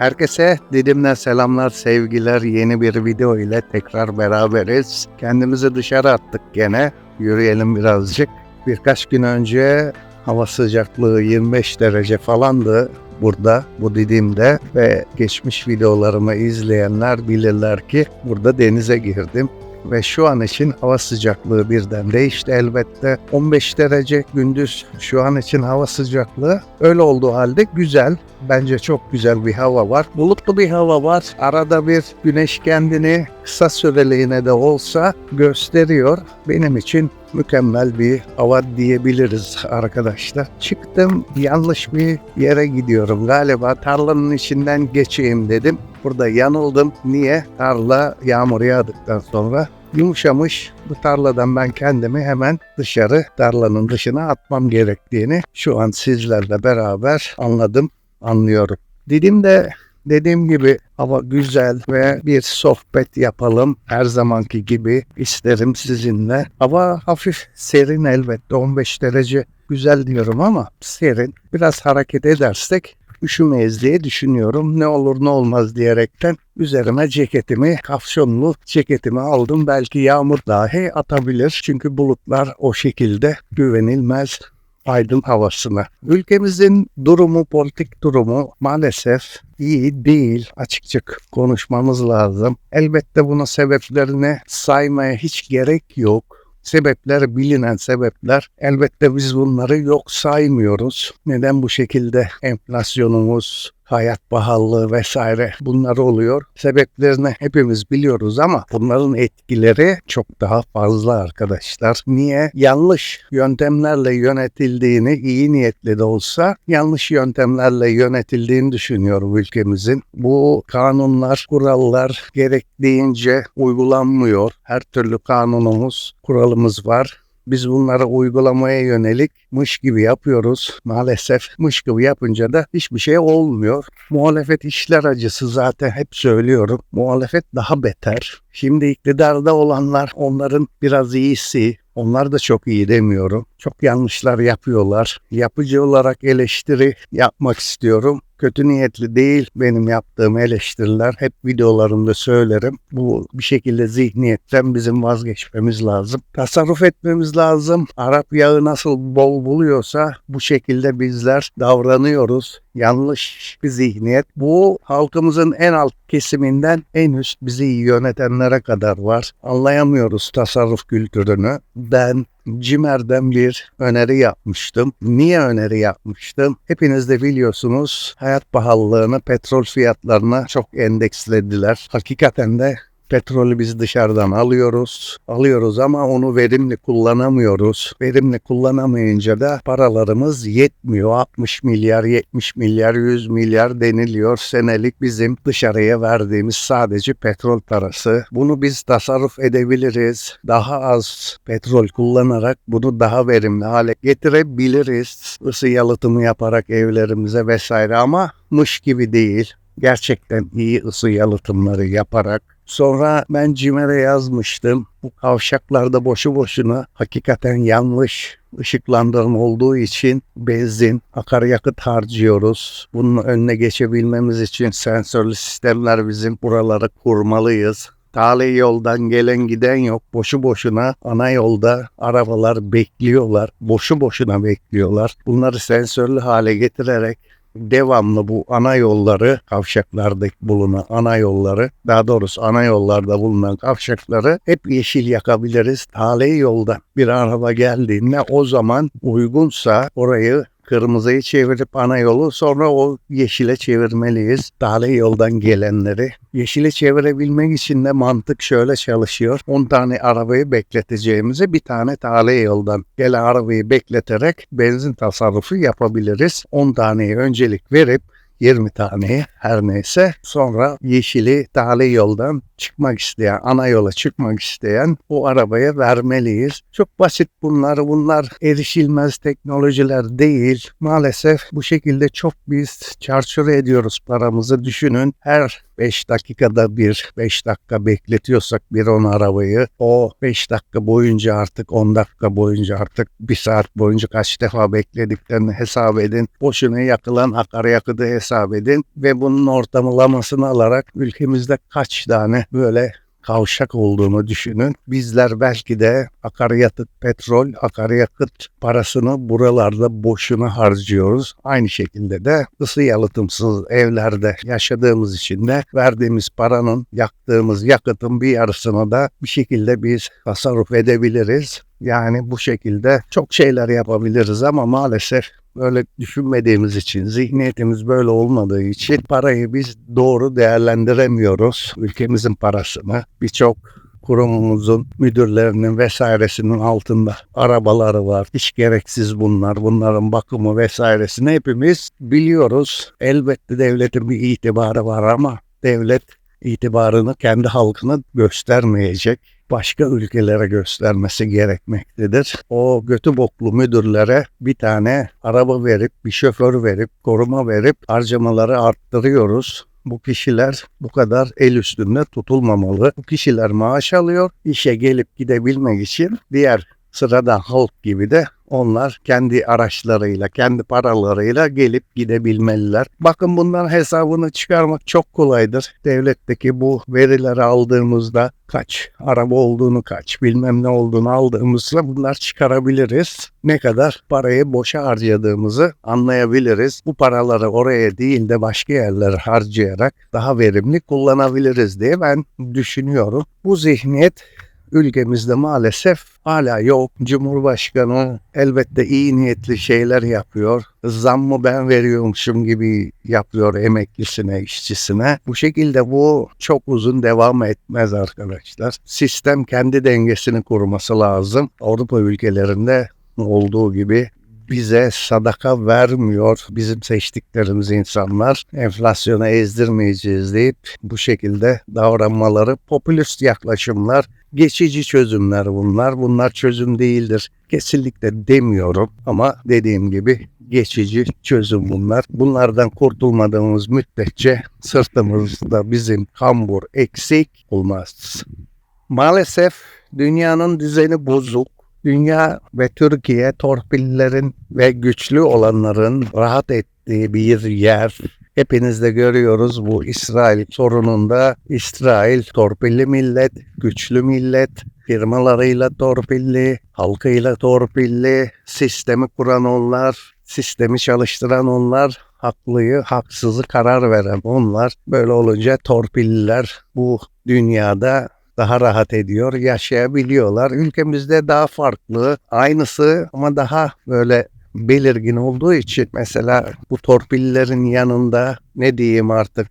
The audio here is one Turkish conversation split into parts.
Herkese Didim'den selamlar, sevgiler. Yeni bir video ile tekrar beraberiz. Kendimizi dışarı attık gene. Yürüyelim birazcık. Birkaç gün önce hava sıcaklığı 25 derece falandı burada, bu Didim'de ve geçmiş videolarımı izleyenler bilirler ki burada denize girdim ve şu an için hava sıcaklığı birden değişti elbette. 15 derece gündüz şu an için hava sıcaklığı. Öyle olduğu halde güzel. Bence çok güzel bir hava var. Bulutlu bir hava var. Arada bir güneş kendini kısa süreliğine de olsa gösteriyor. Benim için mükemmel bir hava diyebiliriz arkadaşlar. Çıktım yanlış bir yere gidiyorum galiba tarlanın içinden geçeyim dedim. Burada yanıldım. Niye? Tarla yağmur yağdıktan sonra yumuşamış. Bu tarladan ben kendimi hemen dışarı tarlanın dışına atmam gerektiğini şu an sizlerle beraber anladım, anlıyorum. Dedim de Dediğim gibi hava güzel ve bir sohbet yapalım. Her zamanki gibi isterim sizinle. Hava hafif serin elbette 15 derece güzel diyorum ama serin. Biraz hareket edersek üşümeyiz diye düşünüyorum. Ne olur ne olmaz diyerekten üzerime ceketimi, kapşonlu ceketimi aldım. Belki yağmur dahi atabilir. Çünkü bulutlar o şekilde güvenilmez aydın havasına. Ülkemizin durumu, politik durumu maalesef iyi değil. Açıkça konuşmamız lazım. Elbette bunun sebeplerini saymaya hiç gerek yok. Sebepler bilinen sebepler. Elbette biz bunları yok saymıyoruz. Neden bu şekilde enflasyonumuz, hayat pahalılığı vesaire bunlar oluyor. Sebeplerini hepimiz biliyoruz ama bunların etkileri çok daha fazla arkadaşlar. Niye? Yanlış yöntemlerle yönetildiğini iyi niyetli de olsa yanlış yöntemlerle yönetildiğini düşünüyorum ülkemizin. Bu kanunlar, kurallar gerektiğince uygulanmıyor. Her türlü kanunumuz, kuralımız var. Biz bunları uygulamaya yönelik mış gibi yapıyoruz. Maalesef mış gibi yapınca da hiçbir şey olmuyor. Muhalefet işler acısı zaten hep söylüyorum. Muhalefet daha beter. Şimdi iktidarda olanlar onların biraz iyisi. Onlar da çok iyi demiyorum. Çok yanlışlar yapıyorlar. Yapıcı olarak eleştiri yapmak istiyorum kötü niyetli değil benim yaptığım eleştiriler. Hep videolarımda söylerim. Bu bir şekilde zihniyetten bizim vazgeçmemiz lazım. Tasarruf etmemiz lazım. Arap yağı nasıl bol buluyorsa bu şekilde bizler davranıyoruz. Yanlış bir zihniyet. Bu halkımızın en alt kesiminden en üst bizi yönetenlere kadar var. Anlayamıyoruz tasarruf kültürünü. Ben Cimer'den bir öneri yapmıştım. Niye öneri yapmıştım? Hepiniz de biliyorsunuz hayat pahalılığını, petrol fiyatlarına çok endekslediler. Hakikaten de Petrolü biz dışarıdan alıyoruz. Alıyoruz ama onu verimli kullanamıyoruz. Verimli kullanamayınca da paralarımız yetmiyor. 60 milyar, 70 milyar, 100 milyar deniliyor senelik bizim dışarıya verdiğimiz sadece petrol parası. Bunu biz tasarruf edebiliriz. Daha az petrol kullanarak bunu daha verimli hale getirebiliriz. Isı yalıtımı yaparak evlerimize vesaire ama mış gibi değil gerçekten iyi ısı yalıtımları yaparak Sonra ben Cimer'e yazmıştım. Bu kavşaklarda boşu boşuna hakikaten yanlış ışıklandırma olduğu için benzin, akaryakıt harcıyoruz. Bunun önüne geçebilmemiz için sensörlü sistemler bizim buraları kurmalıyız. Tali yoldan gelen giden yok. Boşu boşuna ana yolda arabalar bekliyorlar. Boşu boşuna bekliyorlar. Bunları sensörlü hale getirerek devamlı bu ana yolları, kavşaklarda bulunan ana yolları, daha doğrusu ana yollarda bulunan kavşakları hep yeşil yakabiliriz. Tali yolda bir araba geldiğinde o zaman uygunsa orayı kırmızıyı çevirip ana yolu sonra o yeşile çevirmeliyiz. Tali yoldan gelenleri. Yeşile çevirebilmek için de mantık şöyle çalışıyor. 10 tane arabayı bekleteceğimize bir tane tali yoldan gelen arabayı bekleterek benzin tasarrufu yapabiliriz. 10 taneye öncelik verip 20 tane her neyse. Sonra yeşili tali yoldan çıkmak isteyen, ana yola çıkmak isteyen o arabaya vermeliyiz. Çok basit bunlar. Bunlar erişilmez teknolojiler değil. Maalesef bu şekilde çok biz çarçur ediyoruz paramızı. Düşünün her 5 dakikada bir 5 dakika bekletiyorsak bir on arabayı o 5 dakika boyunca artık 10 dakika boyunca artık bir saat boyunca kaç defa beklediklerini hesap edin. Boşuna yakılan akaryakıtı hesap edin ve bunun ortamlamasını alarak ülkemizde kaç tane böyle kavşak olduğunu düşünün. Bizler belki de akaryakıt, petrol, akaryakıt parasını buralarda boşuna harcıyoruz. Aynı şekilde de ısı yalıtımsız evlerde yaşadığımız için de verdiğimiz paranın, yaktığımız yakıtın bir yarısını da bir şekilde biz tasarruf edebiliriz. Yani bu şekilde çok şeyler yapabiliriz ama maalesef böyle düşünmediğimiz için, zihniyetimiz böyle olmadığı için parayı biz doğru değerlendiremiyoruz. Ülkemizin parasını birçok kurumumuzun müdürlerinin vesairesinin altında arabaları var. Hiç gereksiz bunlar. Bunların bakımı vesairesini hepimiz biliyoruz. Elbette devletin bir itibarı var ama devlet itibarını kendi halkına göstermeyecek başka ülkelere göstermesi gerekmektedir. O götü boklu müdürlere bir tane araba verip, bir şoför verip, koruma verip harcamaları arttırıyoruz. Bu kişiler bu kadar el üstünde tutulmamalı. Bu kişiler maaş alıyor, işe gelip gidebilmek için diğer sıradan halk gibi de onlar kendi araçlarıyla, kendi paralarıyla gelip gidebilmeliler. Bakın bunların hesabını çıkarmak çok kolaydır. Devletteki bu verileri aldığımızda kaç araba olduğunu, kaç bilmem ne olduğunu aldığımızda bunlar çıkarabiliriz. Ne kadar parayı boşa harcadığımızı anlayabiliriz. Bu paraları oraya değil de başka yerlere harcayarak daha verimli kullanabiliriz diye ben düşünüyorum. Bu zihniyet ülkemizde maalesef hala yok. Cumhurbaşkanı elbette iyi niyetli şeyler yapıyor. Zammı ben veriyormuşum gibi yapıyor emeklisine, işçisine. Bu şekilde bu çok uzun devam etmez arkadaşlar. Sistem kendi dengesini kurması lazım. Avrupa ülkelerinde olduğu gibi bize sadaka vermiyor bizim seçtiklerimiz insanlar. Enflasyona ezdirmeyeceğiz deyip bu şekilde davranmaları popülist yaklaşımlar, geçici çözümler bunlar. Bunlar çözüm değildir. Kesinlikle demiyorum ama dediğim gibi geçici çözüm bunlar. Bunlardan kurtulmadığımız müddetçe sırtımızda bizim kambur eksik olmaz. Maalesef dünyanın düzeni bozuk. Dünya ve Türkiye torpillerin ve güçlü olanların rahat ettiği bir yer. Hepiniz de görüyoruz bu İsrail sorununda İsrail torpilli millet, güçlü millet, firmalarıyla torpilli, halkıyla torpilli, sistemi kuran onlar, sistemi çalıştıran onlar, haklıyı, haksızı karar veren onlar. Böyle olunca torpilliler bu dünyada daha rahat ediyor, yaşayabiliyorlar. Ülkemizde daha farklı, aynısı ama daha böyle belirgin olduğu için mesela bu torpillerin yanında ne diyeyim artık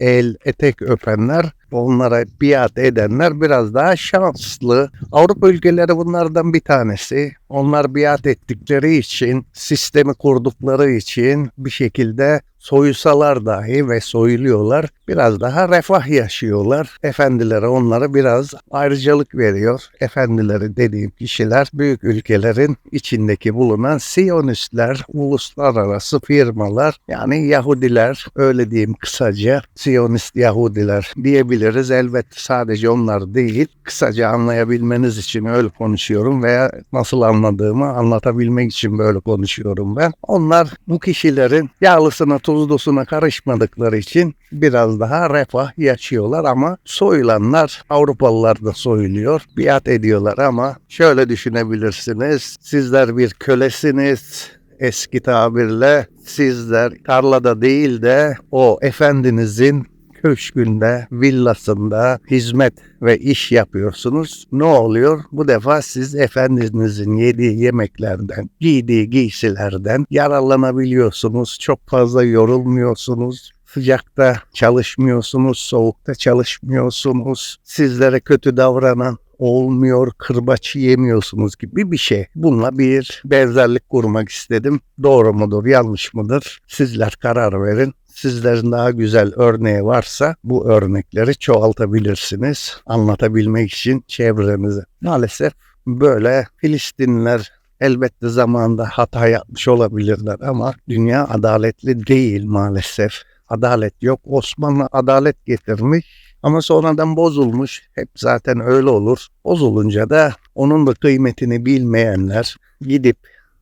el etek öpenler onlara biat edenler biraz daha şanslı. Avrupa ülkeleri bunlardan bir tanesi. Onlar biat ettikleri için, sistemi kurdukları için bir şekilde soysalar dahi ve soyuluyorlar. Biraz daha refah yaşıyorlar. Efendilere onlara biraz ayrıcalık veriyor. Efendileri dediğim kişiler büyük ülkelerin içindeki bulunan Siyonistler, uluslararası firmalar yani Yahudiler öyle diyeyim kısaca Siyonist Yahudiler diyebiliriz. Elbette sadece onlar değil. Kısaca anlayabilmeniz için öyle konuşuyorum veya nasıl anladığımı anlatabilmek için böyle konuşuyorum ben. Onlar bu kişilerin yağlısına tuzlusuna karışmadıkları için biraz daha refah yaşıyorlar ama soyulanlar Avrupalılar da soyuluyor. Biat ediyorlar ama şöyle düşünebilirsiniz. Sizler bir kölesiniz eski tabirle sizler tarlada değil de o efendinizin köşkünde, villasında hizmet ve iş yapıyorsunuz. Ne oluyor? Bu defa siz efendinizin yediği yemeklerden, giydiği giysilerden yararlanabiliyorsunuz. Çok fazla yorulmuyorsunuz. Sıcakta çalışmıyorsunuz, soğukta çalışmıyorsunuz. Sizlere kötü davranan olmuyor, kırbaç yemiyorsunuz gibi bir şey. Bununla bir benzerlik kurmak istedim. Doğru mudur, yanlış mıdır? Sizler karar verin. Sizlerin daha güzel örneği varsa bu örnekleri çoğaltabilirsiniz. Anlatabilmek için çevrenize. Maalesef böyle Filistinliler elbette zamanında hata yapmış olabilirler ama dünya adaletli değil maalesef. adalet yok. Osmanlı adalet getirmiş ama sonradan bozulmuş. Hep zaten öyle olur. Bozulunca da onun da kıymetini bilmeyenler gidip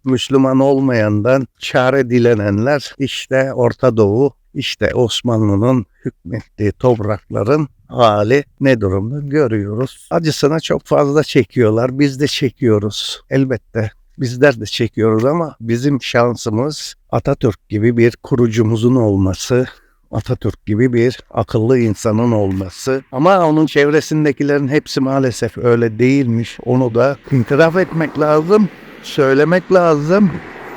Müslüman olmayandan çare dilenenler işte Orta Doğu, işte Osmanlı'nın hükmettiği toprakların hali ne durumda görüyoruz. Acısına çok fazla çekiyorlar. Biz de çekiyoruz. Elbette bizler de çekiyoruz ama bizim şansımız Atatürk gibi bir kurucumuzun olması, Atatürk gibi bir akıllı insanın olması. Ama onun çevresindekilerin hepsi maalesef öyle değilmiş. Onu da itiraf etmek lazım, söylemek lazım.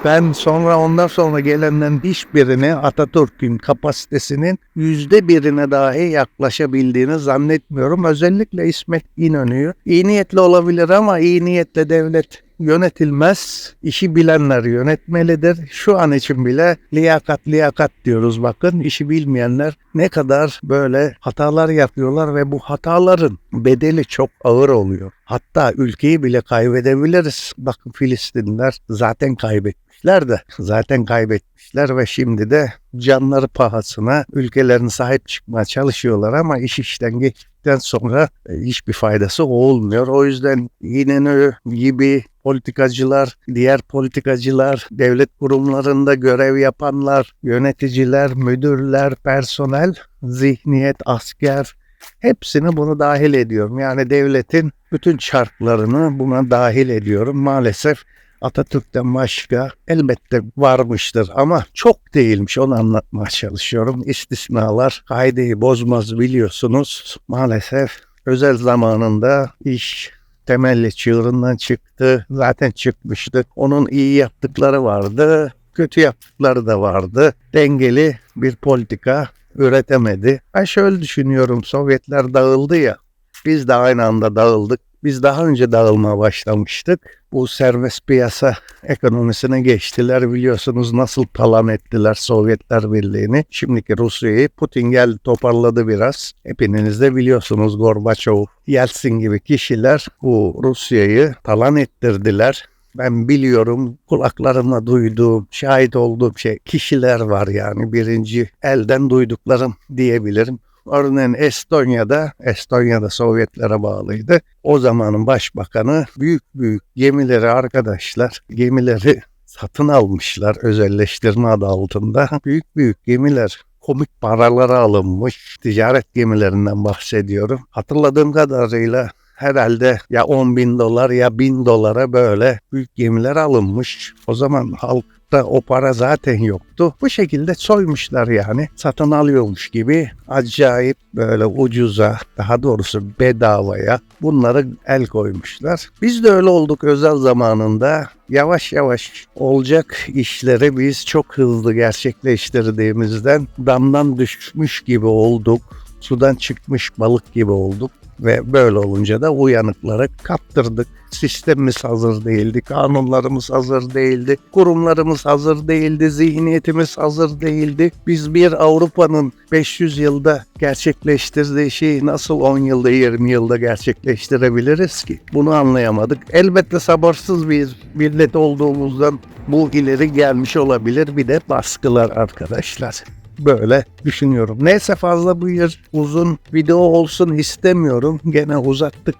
Ben sonra ondan sonra gelenlerin hiçbirini Atatürk'ün kapasitesinin yüzde birine dahi yaklaşabildiğini zannetmiyorum. Özellikle İsmet İnönü'yü. İyi niyetli olabilir ama iyi niyetle devlet yönetilmez. İşi bilenler yönetmelidir. Şu an için bile liyakat liyakat diyoruz bakın. İşi bilmeyenler ne kadar böyle hatalar yapıyorlar ve bu hataların bedeli çok ağır oluyor. Hatta ülkeyi bile kaybedebiliriz. Bakın Filistinler zaten kaybetmişler de zaten kaybetmişler ve şimdi de canları pahasına ülkelerin sahip çıkmaya çalışıyorlar ama iş işten geçtikten sonra e, hiçbir faydası olmuyor. O yüzden İnönü gibi politikacılar, diğer politikacılar, devlet kurumlarında görev yapanlar, yöneticiler, müdürler, personel, zihniyet, asker hepsini bunu dahil ediyorum. Yani devletin bütün çarklarını buna dahil ediyorum. Maalesef Atatürk'ten başka elbette varmıştır ama çok değilmiş onu anlatmaya çalışıyorum. İstisnalar kaideyi bozmaz biliyorsunuz. Maalesef özel zamanında iş temelli çığırından çıktı. Zaten çıkmıştı. Onun iyi yaptıkları vardı. Kötü yaptıkları da vardı. Dengeli bir politika üretemedi. Ben şöyle düşünüyorum. Sovyetler dağıldı ya. Biz de aynı anda dağıldık. Biz daha önce dağılmaya başlamıştık. Bu serbest piyasa ekonomisine geçtiler. Biliyorsunuz nasıl talan ettiler Sovyetler Birliği'ni. Şimdiki Rusya'yı Putin geldi toparladı biraz. Hepiniz de biliyorsunuz Gorbaçov, Yeltsin gibi kişiler bu Rusya'yı talan ettirdiler. Ben biliyorum kulaklarımla duyduğum, şahit olduğum şey kişiler var yani birinci elden duyduklarım diyebilirim. Örneğin Estonya'da, Estonya'da Sovyetlere bağlıydı. O zamanın başbakanı büyük büyük gemileri arkadaşlar, gemileri satın almışlar özelleştirme adı altında. Büyük büyük gemiler komik paralara alınmış ticaret gemilerinden bahsediyorum. Hatırladığım kadarıyla herhalde ya 10 bin dolar ya 1000 dolara böyle büyük gemiler alınmış. O zaman halkta o para zaten yoktu. Bu şekilde soymuşlar yani. Satın alıyormuş gibi acayip böyle ucuza daha doğrusu bedavaya bunları el koymuşlar. Biz de öyle olduk özel zamanında. Yavaş yavaş olacak işleri biz çok hızlı gerçekleştirdiğimizden damdan düşmüş gibi olduk. Sudan çıkmış balık gibi olduk ve böyle olunca da uyanıkları kaptırdık. Sistemimiz hazır değildi, kanunlarımız hazır değildi, kurumlarımız hazır değildi, zihniyetimiz hazır değildi. Biz bir Avrupa'nın 500 yılda gerçekleştirdiği şeyi nasıl 10 yılda 20 yılda gerçekleştirebiliriz ki? Bunu anlayamadık. Elbette sabırsız bir millet olduğumuzdan bu ileri gelmiş olabilir. Bir de baskılar arkadaşlar böyle düşünüyorum. Neyse fazla yer uzun video olsun istemiyorum. Gene uzattık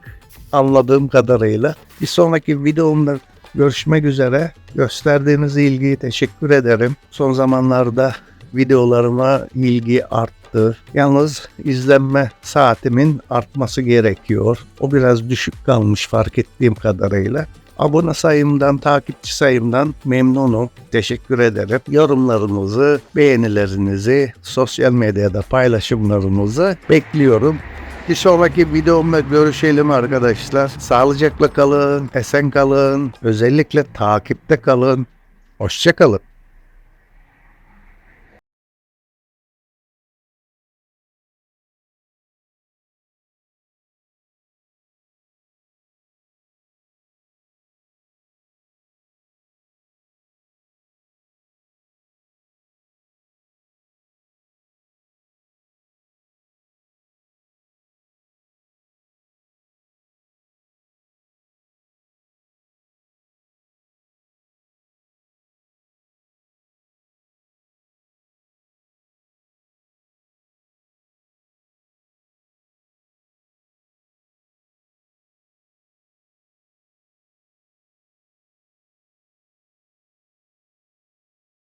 anladığım kadarıyla. Bir sonraki videomda görüşmek üzere. Gösterdiğiniz ilgiyi teşekkür ederim. Son zamanlarda videolarıma ilgi arttı. Yalnız izlenme saatimin artması gerekiyor. O biraz düşük kalmış fark ettiğim kadarıyla. Abone sayımdan, takipçi sayımdan memnunum. Teşekkür ederim. Yorumlarınızı, beğenilerinizi, sosyal medyada paylaşımlarınızı bekliyorum. Bir sonraki videomda görüşelim arkadaşlar. Sağlıcakla kalın, esen kalın, özellikle takipte kalın. Hoşçakalın.